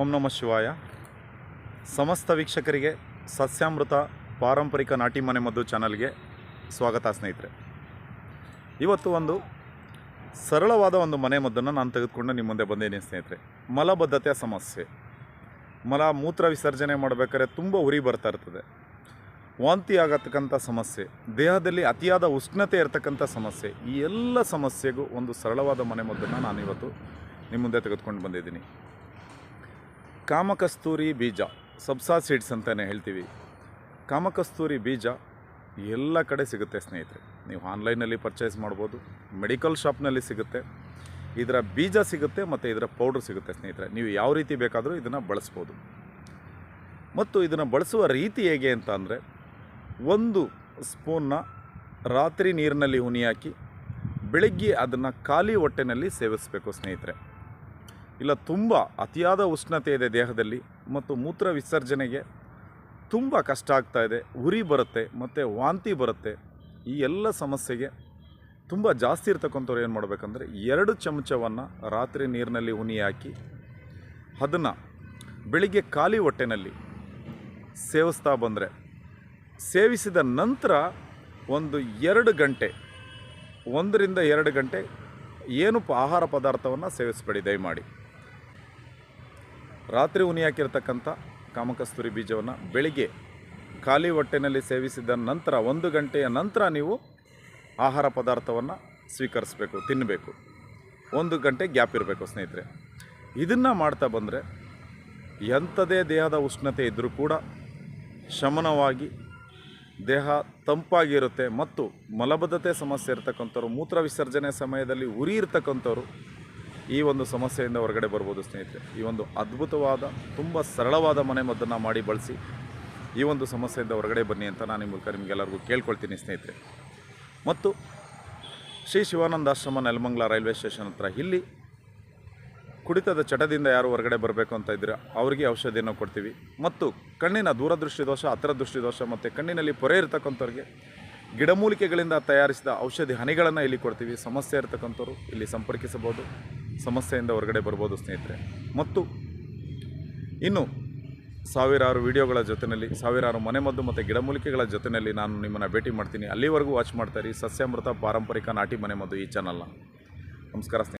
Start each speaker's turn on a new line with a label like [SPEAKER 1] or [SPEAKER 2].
[SPEAKER 1] ಓಂ ನಮಃ ಶಿವಾಯ. ಸಮಸ್ತ ವೀಕ್ಷಕರಿಗೆ ಸಸ್ಯಾಮೃತ ಪಾರಂಪರಿಕ ನಾಟಿ ಮನೆ ಮದ್ದು ಚಾನಲ್ಗೆ ಸ್ವಾಗತ ಸ್ನೇಹಿತರೆ. ಇವತ್ತು ಒಂದು ಸರಳವಾದ ಒಂದು ಮನೆ ಮದ್ದನ್ನು ನಾನು ತೆಗೆದುಕೊಂಡು ನಿಮ್ಮ ಮುಂದೆ ಬಂದಿದ್ದೀನಿ ಸ್ನೇಹಿತರೆ. ಮಲಬದ್ಧತೆಯ ಸಮಸ್ಯೆ. ಮಲ ಮೂತ್ರ ವಿಸರ್ಜನೆ ಮಾಡಬೇಕಾದ್ರೆ ತುಂಬ ಉರಿ ಬರ್ತಾ ಇರ್ತದೆ. ವಾಂತಿ ಆಗತಕ್ಕಂಥ ಸಮಸ್ಯೆ, ದೇಹದಲ್ಲಿ ಅತಿಯಾದ ಉಷ್ಣತೆ ಇರತಕ್ಕಂಥ ಸಮಸ್ಯೆ, ಈ ಎಲ್ಲ ಸಮಸ್ಯೆಗೂ ಒಂದು ಸರಳವಾದ ಮನೆ ಮದ್ದನ್ನು ನಾನು ಇವತ್ತು ನಿಮ್ಮ ಮುಂದೆ ತೆಗೆದುಕೊಂಡು ಬಂದಿದ್ದೀನಿ. ಕಾಮಕಸ್ತೂರಿ ಬೀಜ, ಸಬ್ಸಾ ಸೀಡ್ಸ್ ಅಂತಲೇ ಹೇಳ್ತೀವಿ. ಕಾಮಕಸ್ತೂರಿ ಬೀಜ ಎಲ್ಲ ಕಡೆ ಸಿಗುತ್ತೆ ಸ್ನೇಹಿತರೆ. ನೀವು ಆನ್ಲೈನಲ್ಲಿ ಪರ್ಚೇಸ್ ಮಾಡ್ಬೋದು, ಮೆಡಿಕಲ್ ಶಾಪ್ನಲ್ಲಿ ಸಿಗುತ್ತೆ. ಇದರ ಬೀಜ ಸಿಗುತ್ತೆ ಮತ್ತು ಇದರ ಪೌಡ್ರ್ ಸಿಗುತ್ತೆ ಸ್ನೇಹಿತರೆ. ನೀವು ಯಾವ ರೀತಿ ಬೇಕಾದರೂ ಇದನ್ನು ಬಳಸ್ಬೋದು. ಮತ್ತು ಇದನ್ನು ಬಳಸುವ ರೀತಿ ಹೇಗೆ ಅಂತ ಅಂದರೆ, ಒಂದು ಸ್ಪೂನ್ನ ರಾತ್ರಿ ನೀರಿನಲ್ಲಿ ಹುನಿ ಹಾಕಿ ಬೆಳಗ್ಗೆ ಅದನ್ನು ಖಾಲಿ ಹೊಟ್ಟೆನಲ್ಲಿ ಸೇವಿಸಬೇಕು ಸ್ನೇಹಿತರೆ. ಇಲ್ಲ, ತುಂಬ ಅತಿಯಾದ ಉಷ್ಣತೆ ಇದೆ ದೇಹದಲ್ಲಿ ಮತ್ತು ಮೂತ್ರ ವಿಸರ್ಜನೆಗೆ ತುಂಬ ಕಷ್ಟ ಆಗ್ತಾ ಇದೆ. ಉರಿ ಬರುತ್ತೆ ಮತ್ತು ವಾಂತಿ ಬರುತ್ತೆ. ಈ ಎಲ್ಲ ಸಮಸ್ಯೆಗೆ ತುಂಬ ಜಾಸ್ತಿ ಇರ್ತಕ್ಕಂಥವ್ರು ಏನು ಮಾಡಬೇಕಂದ್ರೆ ಎರಡು ಚಮಚವನ್ನು ರಾತ್ರಿ ನೀರಿನಲ್ಲಿ ಉನಿ ಹಾಕಿ ಅದನ್ನು ಬೆಳಿಗ್ಗೆ ಖಾಲಿ ಹೊಟ್ಟೆನಲ್ಲಿ ಸೇವಿಸ್ತಾ ಬಂದರೆ ಸೇವಿಸಿದ ನಂತರ ಒಂದು ಎರಡು ಗಂಟೆ, ಒಂದರಿಂದ ಎರಡು ಗಂಟೆ ಏನು ಆಹಾರ ಪದಾರ್ಥವನ್ನು ಸೇವಿಸಬೇಡಿ ದಯಮಾಡಿ. ರಾತ್ರಿ ಉನಿ ಹಾಕಿರ್ತಕ್ಕಂಥ ಕಾಮಕಸ್ತೂರಿ ಬೀಜವನ್ನು ಬೆಳಿಗ್ಗೆ ಖಾಲಿ ಹೊಟ್ಟೆನಲ್ಲಿ ಸೇವಿಸಿದ ನಂತರ ಒಂದು ಗಂಟೆಯ ನಂತರ ನೀವು ಆಹಾರ ಪದಾರ್ಥವನ್ನು ಸ್ವೀಕರಿಸಬೇಕು, ತಿನ್ನಬೇಕು. ಒಂದು ಗಂಟೆ ಗ್ಯಾಪ್ ಇರಬೇಕು ಸ್ನೇಹಿತರೆ. ಇದನ್ನು ಮಾಡ್ತಾ ಬಂದರೆ ಎಂಥದೇ ದೇಹದ ಉಷ್ಣತೆ ಇದ್ದರೂ ಕೂಡ ಶಮನವಾಗಿ ದೇಹ ತಂಪಾಗಿರುತ್ತೆ ಮತ್ತು ಮಲಬದ್ಧತೆ ಸಮಸ್ಯೆ ಇರತಕ್ಕಂಥವ್ರು, ಮೂತ್ರ ವಿಸರ್ಜನೆ ಸಮಯದಲ್ಲಿ ಉರಿ ಇರ್ತಕ್ಕಂಥವ್ರು ಈ ಒಂದು ಸಮಸ್ಯೆಯಿಂದ ಹೊರಗಡೆ ಬರ್ಬೋದು ಸ್ನೇಹಿತರೆ. ಈ ಒಂದು ಅದ್ಭುತವಾದ, ತುಂಬ ಸರಳವಾದ ಮನೆ ಮದ್ದನ್ನು ಮಾಡಿ ಬಳಸಿ ಈ ಒಂದು ಸಮಸ್ಯೆಯಿಂದ ಹೊರಗಡೆ ಬನ್ನಿ ಅಂತ ನಾನು ಈ ಮೂಲಕ ನಿಮಗೆಲ್ಲರಿಗೂ ಕೇಳ್ಕೊಳ್ತೀನಿ ಸ್ನೇಹಿತರೆ. ಮತ್ತು ಶ್ರೀ ಶಿವಾನಂದ ಆಶ್ರಮ ನೆಲಮಂಗಲ ರೈಲ್ವೆ ಸ್ಟೇಷನ್ ಹತ್ರ, ಇಲ್ಲಿ ಕುಡಿತದ ಚಟದಿಂದ ಯಾರು ಹೊರಗಡೆ ಬರಬೇಕು ಅಂತ ಇದ್ದರೆ ಅವರಿಗೆ ಔಷಧಿಯನ್ನು ಕೊಡ್ತೀವಿ. ಮತ್ತು ಕಣ್ಣಿನ ದೂರದೃಷ್ಟಿ ದೋಷ ಹತ್ತಿರ ದೃಷ್ಟಿ ದೋಷ, ಮತ್ತು ಕಣ್ಣಿನಲ್ಲಿ ಪೊರೆ ಇರತಕ್ಕಂಥವ್ರಿಗೆ ಗಿಡಮೂಲಿಕೆಗಳಿಂದ ತಯಾರಿಸಿದ ಔಷಧಿ ಹನಿಗಳನ್ನು ಇಲ್ಲಿ ಕೊಡ್ತೀವಿ. ಸಮಸ್ಯೆ ಇರತಕ್ಕಂಥವ್ರು ಇಲ್ಲಿ ಸಂಪರ್ಕಿಸಬಹುದು. ಸಮಸ್ಯೆಯಿಂದ ಹೊರಗಡೆ ಬರ್ಬೋದು ಸ್ನೇಹಿತರೆ. ಮತ್ತು ಇನ್ನು ಸಾವಿರಾರು ವಿಡಿಯೋಗಳ ಜೊತೆಯಲ್ಲಿ ಸಾವಿರಾರು ಮನೆಮದ್ದು ಮತ್ತು ಗಿಡಮೂಲಿಕೆಗಳ ಜೊತೆಯಲ್ಲಿ ನಾನು ನಿಮ್ಮನ್ನು ಭೇಟಿ ಮಾಡ್ತೀನಿ. ಅಲ್ಲಿವರೆಗೂ ವಾಚ್ ಮಾಡ್ತಾರೆ ಸಸ್ಯಾಮೃತ ಪಾರಂಪರಿಕ ನಾಟಿ ಮನೆಮದ್ದು ಈ ಚಾನಲ್ನ ನಮಸ್ಕಾರ ಸ್ನೇಹಿತರೆ.